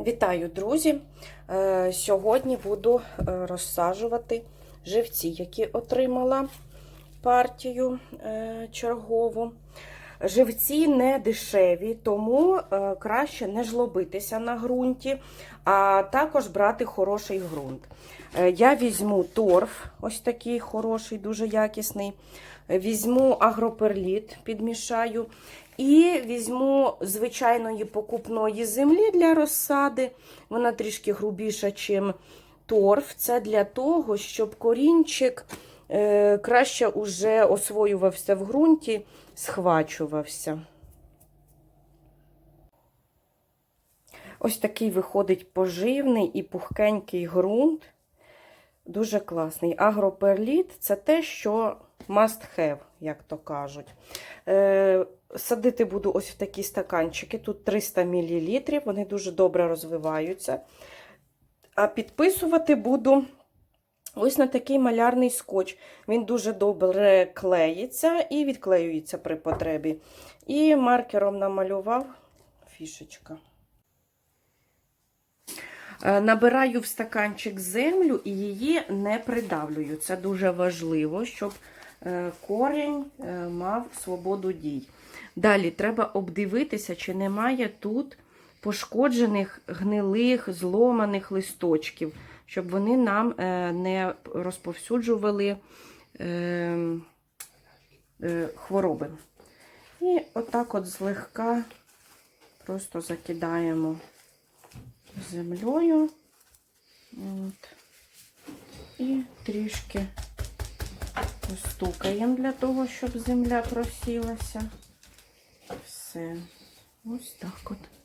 Вітаю, друзі! Е, Сьогодні буду е, розсаджувати живці, які отримала партію е, чергову. Живці не дешеві, тому е, краще не жлобитися на ґрунті, а також брати хороший ґрунт. Е, Я візьму торф, ось такий хороший, дуже якісний. Візьму агроперліт, підмішаю. І візьму звичайної покупної землі для розсади. Вона трішки грубіша, ніж торф. Це для того, щоб корінчик краще уже освоювався в ґрунті, схвачувався. Ось такий виходить поживний і пухкенький ґрунт. Дуже класний. Агроперліт це те, що must have, як то кажуть. Е, Садити буду ось в такі стаканчики. Тут 300 мл, вони дуже добре розвиваються. А підписувати буду ось на такий малярний скотч. Він дуже добре клеїться і відклеюється при потребі. І маркером намалював фішечка. Е, Набираю в стаканчик землю і її не придавлюю. Це дуже важливо, щоб е, корінь е, мав свободу дій. Далі треба обдивитися, чи немає тут пошкоджених, гнилих, зломаних листочків, щоб вони нам е, не розповсюджували е, е, хвороби. І отак от злегка просто закидаємо землею. От. І трішки постукаємо для того, щоб земля просілася. Все. Ось так от.